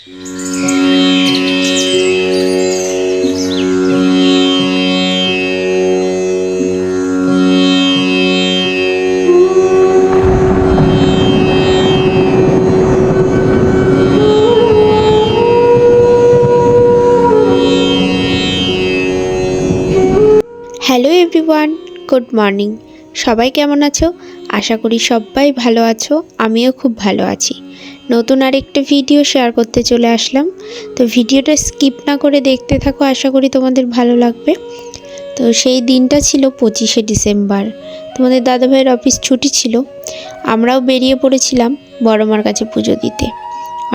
Hello everyone good morning সবাই কেমন আছো? আশা করি সবাই ভালো আছো, আমিও খুব ভালো আছি। নতুন আরেকটা ভিডিও শেয়ার করতে চলে আসলাম। তো ভিডিওটা স্কিপ না করে দেখতে থাকো, আশা করি তোমাদের ভালো লাগবে। তো সেই দিনটা ছিল পঁচিশে ডিসেম্বর। তোমাদের দাদাভাইয়ের অফিস ছুটি ছিল। আমরাও বেরিয়ে পড়েছিলাম বড় মার কাছে পুজো দিতে।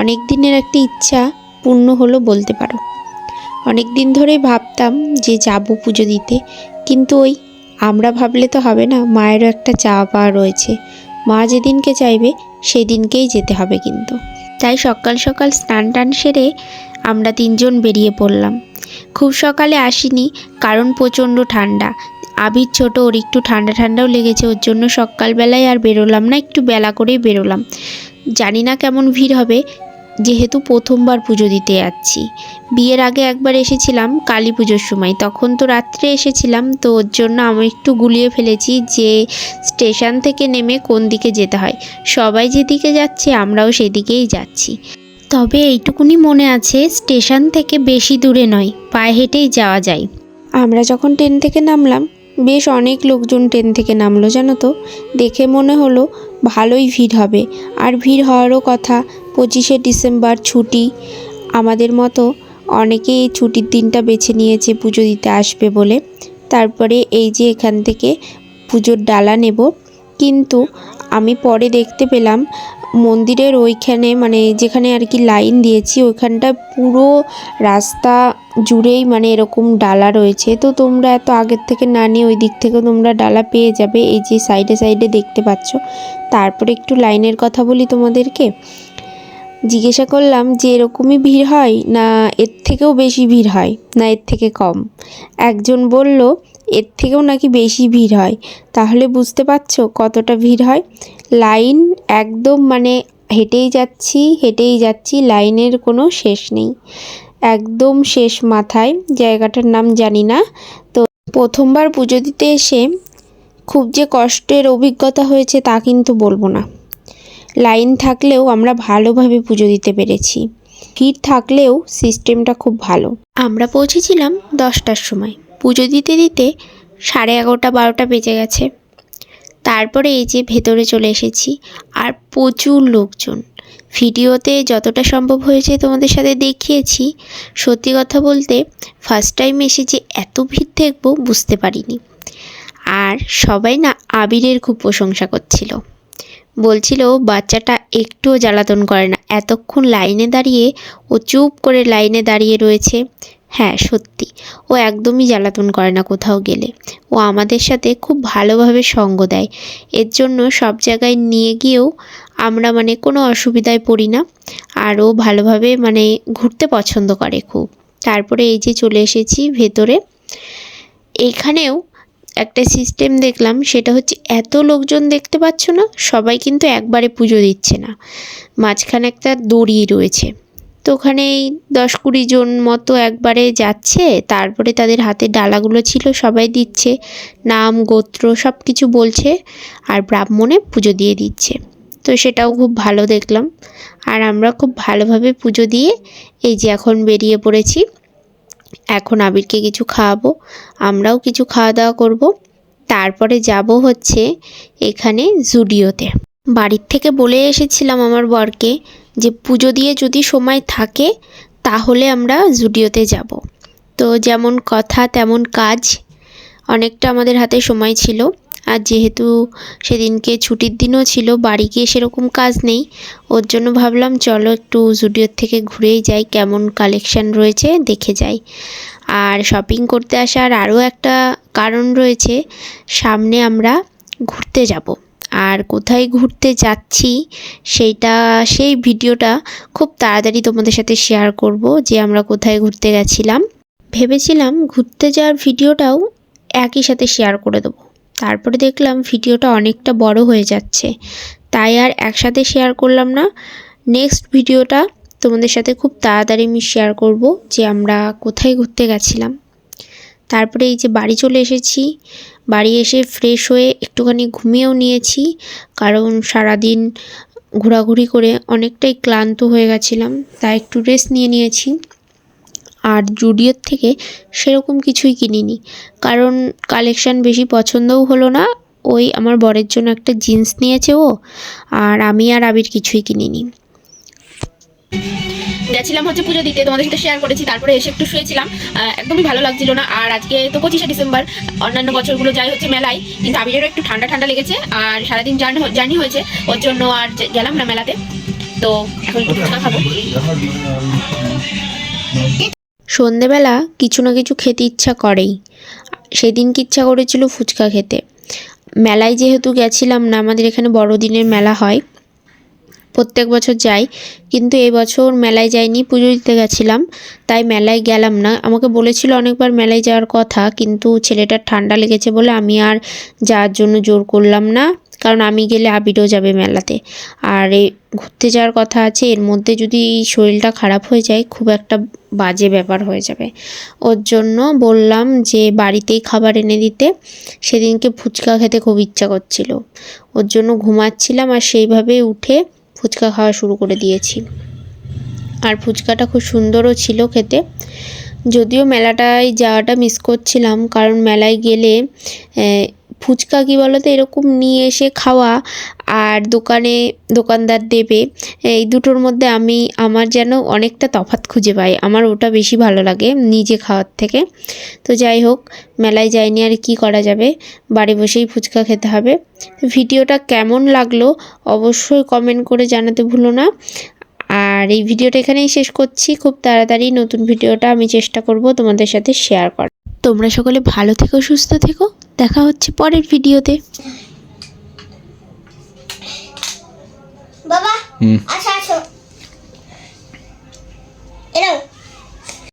অনেক দিনের একটা ইচ্ছা পূর্ণ হলো বলতে পারো। অনেক দিন ধরেই ভাবতাম যে যাব পুজো দিতে, কিন্তু ওই আমরা ভাবলে তো হবে না, মায়েরও একটা চাওয়া পাওয়া রয়েছে। মা যেদিনকে চাইবে, সেদিনকেই যেতে হবে কিন্তু। তাই সকাল সকাল স্নান টান সেরে আমরা তিনজন বেরিয়ে পড়লাম। খুব সকালে আসিনি, কারণ প্রচণ্ড ঠান্ডা। আবির ছোট, ওর একটু ঠান্ডা ঠান্ডাও লেগেছে, ওর জন্য সকালবেলায় আর বেরোলাম না, একটু বেলা করেই বেরোলাম। জানি না কেমন ভিড় হবে যেহেতু প্রথমবার পুজো দিতে যাচ্ছি। বিয়ের আগে একবার এসেছিলাম কালী পুজোর সময়। তখন তো রাত্রে এসেছিলাম, তো ওর জন্য আমি একটু গুলিয়ে ফেলেছি যে স্টেশন থেকে নেমে কোন দিকে যেতে হয়। সবাই যেদিকে যাচ্ছে, আমরাও সেদিকেই যাচ্ছি। তবে এইটুকুনি মনে আছে, স্টেশন থেকে বেশি দূরে নয়, পায়ে হেঁটেই যাওয়া যায়। আমরা যখন ট্রেন থেকে নামলাম, বেশ অনেক লোকজন ট্রেন থেকে নামলো, জানো তো? দেখে মনে হলো ভালোই ভিড় হবে। আর ভিড় হওয়ারও কথা পঁচিশে ডিসেম্বর ছুটি। আমাদের মতো অনেকেই এই ছুটির দিনটা বেছে নিয়েছে পুজো দিতে আসবে বলে। তারপরে এই যে এখান থেকে পুজোর ডালা নেব। কিন্তু আমি পরে দেখতে পেলাম, মন্দিরের ওইখানে মানে যেখানে আর কি লাইন দিয়েছি, ওইখানটা পুরো রাস্তা জুড়েই মানে এরকম ডালা রয়েছে। তো তোমরা এত আগের থেকে না নিয়ে ওই দিক থেকে তোমরা ডালা পেয়ে যাবে। এই যে সাইডে সাইডে দেখতে পাচ্ছ। তারপরে একটু লাইনের কথা বলি তোমাদেরকে। জিজ্ঞাসা করলাম যে, এরকমই ভিড় হয় না এর থেকেও বেশি ভিড় হয় না এর থেকে কম? একজন বলল, এর থেকেও নাকি বেশি ভিড় হয়। তাহলে বুঝতে পারছ কতটা ভিড় হয়? লাইন একদম মানে হেঁটেই যাচ্ছি হেঁটেই যাচ্ছি, লাইনের কোনো শেষ নেই। একদম শেষ মাথায়, জায়গাটার নাম জানি না। তো প্রথমবার পুজো দিতে এসে খুব যে কষ্টের অভিজ্ঞতা হয়েছে তা কিন্তু বলব না। লাইন থাকলেও আমরা ভালোভাবে পুজো দিতে পেরেছি। ভিড় থাকলেও সিস্টেমটা খুব ভালো। আমরা পৌঁছেছিলাম দশটার সময়। পুজো দিতে দিতে সাড়ে এগারোটা, বারোটা বেজে গেছে। তারপরে এই যে ভেতরে চলে এসেছি আর প্রচুর লোকজন। ভিডিওতে যতটা সম্ভব হয়েছে তোমাদের সাথে দেখিয়েছি। সত্যি কথা বলতে ফার্স্ট টাইম এসে যে এত ভিড় দেখব বুঝতে পারিনি। আর সবাই না আবিরের খুব প্রশংসা করছিল। বলছিল, বাচ্চাটা একটুও জ্বালাতন করে না। এতক্ষণ লাইনে দাঁড়িয়ে ও চুপ করে লাইনে দাঁড়িয়ে রয়েছে। হ্যাঁ সত্যি, ও একদমই জ্বালাতন করে না কোথাও গেলে। ও আমাদের সাথে খুব ভালোভাবে সঙ্গ দেয়। এর জন্য সব জায়গায় নিয়ে গিয়েও আমরা মানে কোনো অসুবিধায় পড়ি না। আর ও ভালোভাবে মানে ঘুরতে পছন্দ করে খুব। তারপরে এই যে চলে এসেছি ভেতরে। এখানেও একটা সিস্টেম দেখলাম, সেটা হচ্ছে এত লোকজন দেখতে পাচ্ছ না, সবাই কিন্তু একবারে পুজো দিচ্ছে না। মাঝখানে একটা দড়ি রয়েছে। তো ওখানে এই দশ কুড়ি জন মতো একবারে যাচ্ছে, তারপরে তাদের হাতে ডালাগুলো ছিল, সবাই দিচ্ছে, নাম, গোত্র সব কিছু বলছে, আর ব্রাহ্মণে পুজো দিয়ে দিচ্ছে। তো সেটাও খুব ভালো দেখলাম। আর আমরা খুব ভালোভাবে পুজো দিয়ে এই যে এখন বেরিয়ে পড়েছি এখন আবিরকে কিছু খাওয়াবো, আমরাও কিছু খাওয়া দাওয়া করব। তারপরে যাব হচ্ছে এখানে জুডিওতে। বাড়ির থেকে বলে এসেছিলাম আমার বরকে যে পুজো দিয়ে যদি সময় থাকে তাহলে আমরা জুডিওতে যাব। তো যেমন কথা তেমন কাজ, অনেকটা আমাদের হাতে সময় ছিল। আর যেহেতু সেদিনকে ছুটির দিনও ছিল, বাড়ি গিয়ে সেরকম কাজ নেই, ওর জন্য ভাবলাম চলো একটু জুডিওর থেকে ঘুরেই যাই, কেমন কালেকশান রয়েছে দেখে যাই। আর শপিং করতে আসার আরও একটা কারণ রয়েছে, সামনে আমরা ঘুরতে যাব। আর কোথায় ঘুরতে যাচ্ছি সেইটা, সেই ভিডিওটা খুব তাড়াতাড়ি তোমাদের সাথে শেয়ার করব যে আমরা কোথায় ঘুরতে গেছিলাম। ভেবেছিলাম ঘুরতে যাওয়ার ভিডিওটাও একই সাথে শেয়ার করে দেবো। তারপরে দেখলাম ভিডিওটা অনেকটা বড় হয়ে যাচ্ছে। তাই আর একসাথে শেয়ার করলাম না। নেক্সট ভিডিওটা তোমাদের সাথে খুব তাড়াতাড়ি আমি শেয়ার করব যে আমরা কোথায় ঘুরতে গেছিলাম। তারপরে এই যে বাড়ি চলে এসেছি। বাড়ি এসে ফ্রেশ হয়ে একটুখানি ঘুমিয়েও নিয়েছি। কারণ সারাদিন ঘোরাঘুরি করে অনেকটাই ক্লান্ত হয়ে গেছিলাম। তাই একটু রেস্ট নিয়ে নিয়েছি। আর জুডিওর থেকে সেরকম কিছুই কিনিনি। কারণ কালেকশান বেশি পছন্দও হলো না। ওই আমার বরের জন্য একটা জিন্স নিয়েছে ও, আর আমি আর আবির কিছুই কিনিনি। গেছিলাম হচ্ছে পুজো দিতে, তোমাদের সাথে শেয়ার করেছি, তারপরে এসে একটু শুয়েছিলাম। একদমই ভালো লাগছিল না। আর আজকে তো পঁচিশে ডিসেম্বর, অন্যান্য বছরগুলো যাই হচ্ছে মেলায়, কিন্তু আবিরেরও একটু ঠান্ডা ঠান্ডা লেগেছে, আর সারাদিন জার্নি জার্নি হয়েছে, ওর জন্য আর গেলাম না মেলাতে। তো এখন একটু খাব। সন্ধেবেলা কিছু না কিছু খেতে ইচ্ছা করেই। সেদিন কি ইচ্ছা করেছিল ফুচকা খেতে। মেলায় যেহেতু গেছিলাম না, আমাদের এখানে বড়দিনের মেলা হয়। প্রত্যেক বছর যাই, কিন্তু এই বছর মেলায় যাইনি, পুজো দিতে গেছিলাম, তাই মেলায় গেলাম না। আমাকে বলেছিল অনেকবার মেলায় যাওয়ার কথা, কিন্তু ছেলেটার ঠান্ডা লেগেছে বলে আমি আর যাওয়ার জন্য জোর করলাম না, কারণ আমি গেলে আবিরও যাবে মেলাতে। আর ঘুরতে যাওয়ার কথা আছে, এর মধ্যে যদি শরীরটা খারাপ হয়ে যায়, খুব একটা বাজে ব্যাপার হয়ে যাবে। ওর জন্য বললাম যে, বাড়িতেই খাবার এনে দিতে। সেদিনকে ফুচকা খেতে খুব ইচ্ছা করছিল। ওর জন্য ঘুমাচ্ছিলাম আর সেইভাবেই উঠে ফুচকা খাওয়া শুরু করে দিয়েছি। আর ফুচকাটা খুব সুন্দরও ছিল খেতে। যদিও মেলাটায় যাওয়াটা মিস করছিলাম, কারণ মেলায় গেলে ফুচকা কী বলো তো এরকম নিয়ে এসে খাওয়া আর দোকানে দোকানদার দেবে, এই দুটোর মধ্যে আমি আমার যেন অনেকটা তফাৎ খুঁজে পাই। আমার ওটা বেশি ভালো লাগে নিজে খাওয়ার থেকে। তো যাই হোক, মেলায় যাইনি আর কি করা যাবে, বাড়ি বসেই ফুচকা খেতে হবে। ভিডিওটা কেমন লাগল অবশ্যই কমেন্ট করে জানাতে ভুলো না। আর এই ভিডিওটা এখানেই শেষ করছি, খুব তাড়াতাড়ি নতুন ভিডিওটা আমি চেষ্টা করব তোমাদের সাথে শেয়ার করার। তোমরা সকলে ভালো থেকো, সুস্থ থেকো। দেখা হচ্ছে পরের ভিডিওতে। বাবা হুম। আচ্ছা আসো এরকম